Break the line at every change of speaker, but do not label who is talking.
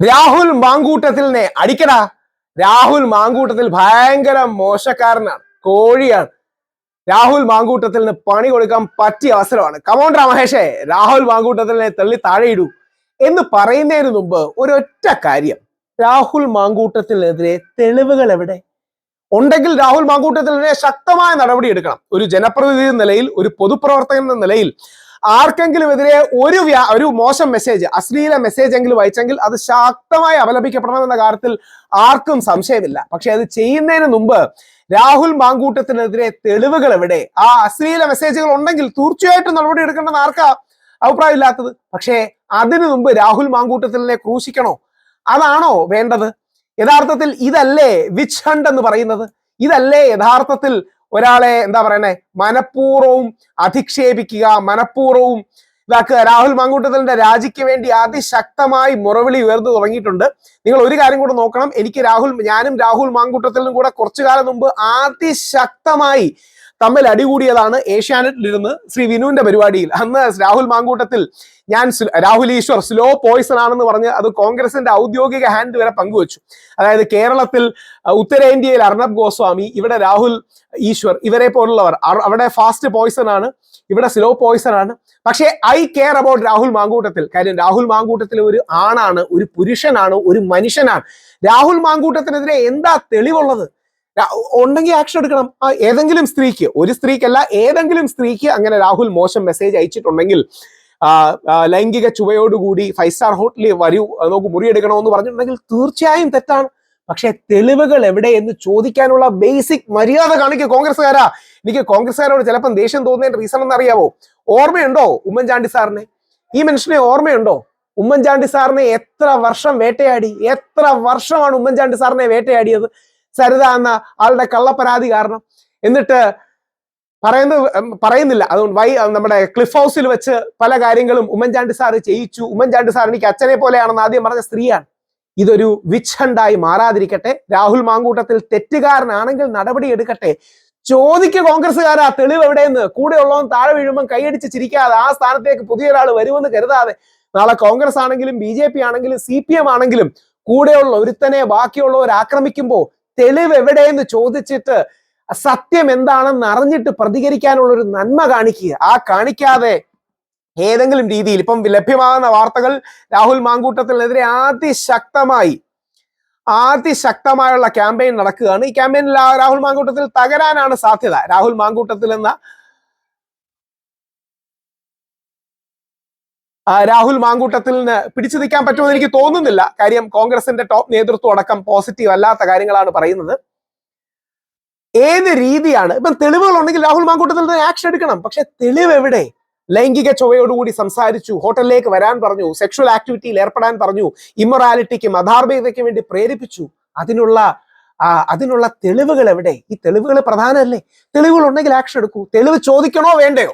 രാഹുൽ മാങ്കൂട്ടത്തിലിനെ അടിക്കടാ. രാഹുൽ മാങ്കൂട്ടത്തിൽ ഭയങ്കര മോശക്കാരനാണ് കോഴിയാണ്. രാഹുൽ മാങ്കൂട്ടത്തിന് പണി കൊടുക്കാൻ പറ്റിയ അവസരമാണ്. കമോൺ മഹേഷേ രാഹുൽ മാങ്കൂട്ടത്തിനെ തള്ളി താഴെയിടൂ എന്ന് പറയുന്നതിന് മുമ്പ് ഒരൊറ്റ കാര്യം രാഹുൽ മാങ്കൂട്ടത്തിനെതിരെ തെളിവുകൾ എവിടെ? ഉണ്ടെങ്കിൽ രാഹുൽ മാങ്കൂട്ടത്തിനെതിരെ ശക്തമായ നടപടി എടുക്കണം. ഒരു ജനപ്രതിനിധി നിലയിൽ ഒരു പൊതുപ്രവർത്തകൻ എന്ന നിലയിൽ ആർക്കെങ്കിലും എതിരെ ഒരു ഒരു മോശം മെസ്സേജ് അശ്ലീല മെസ്സേജ് എങ്കിലും അയച്ചെങ്കിൽ അത് ശക്തമായി അപലപിക്കപ്പെടണമെന്ന കാര്യത്തിൽ ആർക്കും സംശയമില്ല. പക്ഷെ അത് ചെയ്യുന്നതിന് മുമ്പ് രാഹുൽ മാങ്കൂട്ടത്തിനെതിരെ തെളിവുകൾ എവിടെ? ആ അശ്ലീല മെസ്സേജുകൾ ഉണ്ടെങ്കിൽ തീർച്ചയായിട്ടും നടപടി എടുക്കേണ്ടെന്ന് ആർക്കാ അഭിപ്രായമില്ലാത്തത്? പക്ഷേ അതിനു മുമ്പ് രാഹുൽ മാങ്കൂട്ടത്തിനെ ക്രൂശിക്കണോ? അതാണോ വേണ്ടത്? യഥാർത്ഥത്തിൽ ഇതല്ലേ വിച്ച് ഹണ്ട് എന്ന് പറയുന്നത്? ഇതല്ലേ യഥാർത്ഥത്തിൽ ഒരാളെ എന്താ പറയണേ മനഃപൂർവവും അധിക്ഷേപിക്കുക മനഃപൂർവവും ഇതാക്കുക. രാഹുൽ മങ്കൂട്ടത്തലിന്റെ രാജിക്ക് വേണ്ടി അതിശക്തമായി മുറവിളി ഉയർന്നു തുടങ്ങിയിട്ടുണ്ട്. നിങ്ങൾ ഒരു കാര്യം കൂടെ നോക്കണം. എനിക്ക് രാഹുൽ ഞാനും രാഹുൽ മാങ്കൂട്ടത്തിലും കൂടെ കുറച്ചു കാലം മുമ്പ് അതിശക്തമായി തമ്മിൽ അടികൂടിയതാണ് ഏഷ്യാനെറ്റിലിരുന്ന് ശ്രീ വിനുവിന്റെ പരിപാടിയിൽ. അന്ന് രാഹുൽ മാങ്കൂട്ടത്തിൽ ഞാൻ രാഹുൽ ഈശ്വർ സ്ലോ പോയിസൺ ആണെന്ന് പറഞ്ഞ് അത് കോൺഗ്രസിന്റെ ഔദ്യോഗിക ഹാൻഡ് വരെ പങ്കുവച്ചു. അതായത് കേരളത്തിൽ ഉത്തരേന്ത്യയിൽ അർണബ് ഗോസ്വാമി ഇവിടെ രാഹുൽ ഈശ്വർ ഇവരെ പോലുള്ളവർ. അവിടെ ഫാസ്റ്റ് പോയിസൺ ആണ് ഇവിടെ സ്ലോ പോയിസൺ ആണ്. പക്ഷേ I care about Rahul Mamkoottathil. കാര്യം രാഹുൽ മാങ്കൂട്ടത്തിൽ ഒരു ആണാണ് ഒരു പുരുഷനാണ് ഒരു മനുഷ്യനാണ്. രാഹുൽ മാങ്കൂട്ടത്തിനെതിരെ എന്താ തെളിവുള്ളത്? ഉണ്ടെങ്കിൽ ആക്ഷൻ എടുക്കണം. ഏതെങ്കിലും സ്ത്രീക്ക് ഒരു സ്ത്രീക്കല്ല ഏതെങ്കിലും സ്ത്രീക്ക് അങ്ങനെ രാഹുൽ മോശം മെസ്സേജ് അയച്ചിട്ടുണ്ടെങ്കിൽ ലൈംഗിക ചുവയോടുകൂടി ഫൈവ് സ്റ്റാർ ഹോട്ടലിൽ വരൂ നോക്ക് നമുക്ക് മുറിയെടുക്കണമെന്ന് പറഞ്ഞിട്ടുണ്ടെങ്കിൽ തീർച്ചയായും തെറ്റാണ്. പക്ഷെ തെളിവുകൾ എവിടെ എന്ന് ചോദിക്കാനുള്ള ബേസിക് മര്യാദ കാണിക്കുക കോൺഗ്രസ്സുകാരാ. എനിക്ക് കോൺഗ്രസ്സുകാരോട് ചിലപ്പം ദേഷ്യം തോന്നുന്നതിന്റെ റീസൺ എന്ന് അറിയാവോ? ഓർമ്മയുണ്ടോ ഉമ്മൻചാണ്ടി സാറിനെ? ഈ മനുഷ്യനെ ഓർമ്മയുണ്ടോ? ഉമ്മൻചാണ്ടി സാറിനെ എത്ര വർഷം വേട്ടയാടി? എത്ര വർഷമാണ് ഉമ്മൻചാണ്ടി സാറിനെ വേട്ടയാടിയത്? സരിത എന്ന ആളുടെ കള്ളപ്പരാതി കാരണം. എന്നിട്ട് പറയുന്നത് പറയുന്നില്ല. അതുകൊണ്ട് വൈ നമ്മുടെ ക്ലിഫ് ഹൗസിൽ വെച്ച് പല കാര്യങ്ങളും ഉമ്മൻചാണ്ടി സാറ് ചെയ്യിച്ചു. ഉമ്മൻചാണ്ടി സാർ എനിക്ക് അച്ഛനെ പോലെയാണെന്ന് ആദ്യം പറഞ്ഞ സ്ത്രീയാണ്. ഇതൊരു വിച്ഛണ്ടായി മാറാതിരിക്കട്ടെ. രാഹുൽ മാങ്കൂട്ടത്തിൽ തെറ്റുകാരനാണെങ്കിൽ നടപടി എടുക്കട്ടെ. ചോദിക്കുക കോൺഗ്രസ്സുകാരാ തെളിവ് എവിടെയെന്ന്? കൂടെ ഉള്ളവൻ താഴെ വീഴുമ്പോൾ കൈയടിച്ച് ചിരിക്കാതെ ആ സ്ഥാനത്തേക്ക് പുതിയൊരാൾ വരുമെന്ന് കരുതാതെ. നാളെ കോൺഗ്രസ് ആണെങ്കിലും ബി ആണെങ്കിലും സി ആണെങ്കിലും കൂടെയുള്ള ഒരുത്തനെ ബാക്കിയുള്ളവർ ആക്രമിക്കുമ്പോൾ തെളിവ് എവിടെയെന്ന് ചോദിച്ചിട്ട് സത്യം എന്താണെന്ന് അറിഞ്ഞിട്ട് പ്രതികരിക്കാനുള്ള ഒരു നന്മ കാണിക്കുക. ആ കാണിക്കാതെ ഏതെങ്കിലും രീതിയിൽ ഇപ്പം ലഭ്യമാകുന്ന വാർത്തകൾ രാഹുൽ മാങ്കൂട്ടത്തിനെതിരെ അതിശക്തമായി അതിശക്തമായുള്ള ക്യാമ്പയിൻ നടക്കുകയാണ്. ഈ ക്യാമ്പയിനിൽ രാഹുൽ മാങ്കൂട്ടത്തിൽ തകരാനാണ് സാധ്യത. രാഹുൽ മാങ്കൂട്ടത്തിൽ എന്ന രാഹുൽ മാങ്കൂട്ടത്തിന് പിടിച്ചു നിൽക്കാൻ പറ്റുമെന്ന് എനിക്ക് തോന്നുന്നില്ല. കാര്യം കോൺഗ്രസിന്റെ ടോപ്പ് നേതൃത്വം അടക്കം പോസിറ്റീവ് അല്ലാത്ത കാര്യങ്ങളാണ് പറയുന്നത്. ഏത് രീതിയാണ്? ഇപ്പം തെളിവുകൾ ഉണ്ടെങ്കിൽ രാഹുൽ മാങ്കൂട്ടത്തിൽ ആക്ഷൻ എടുക്കണം. പക്ഷെ തെളിവ് എവിടെ? ലൈംഗിക ചൊവ്വയോടുകൂടി സംസാരിച്ചു ഹോട്ടലിലേക്ക് വരാൻ പറഞ്ഞു സെക്ഷൽ ആക്ടിവിറ്റിയിൽ ഏർപ്പെടാൻ പറഞ്ഞു ഇമ്മൊറാലിറ്റിക്കും അധാർമികതയ്ക്കും വേണ്ടി പ്രേരിപ്പിച്ചു. അതിനുള്ള അതിനുള്ള തെളിവുകൾ എവിടെ? ഈ തെളിവുകൾ പ്രധാനമല്ലേ? തെളിവുകൾ ഉണ്ടെങ്കിൽ ആക്ഷൻ എടുക്കൂ. തെളിവ് ചോദിക്കണോ വേണ്ടയോ?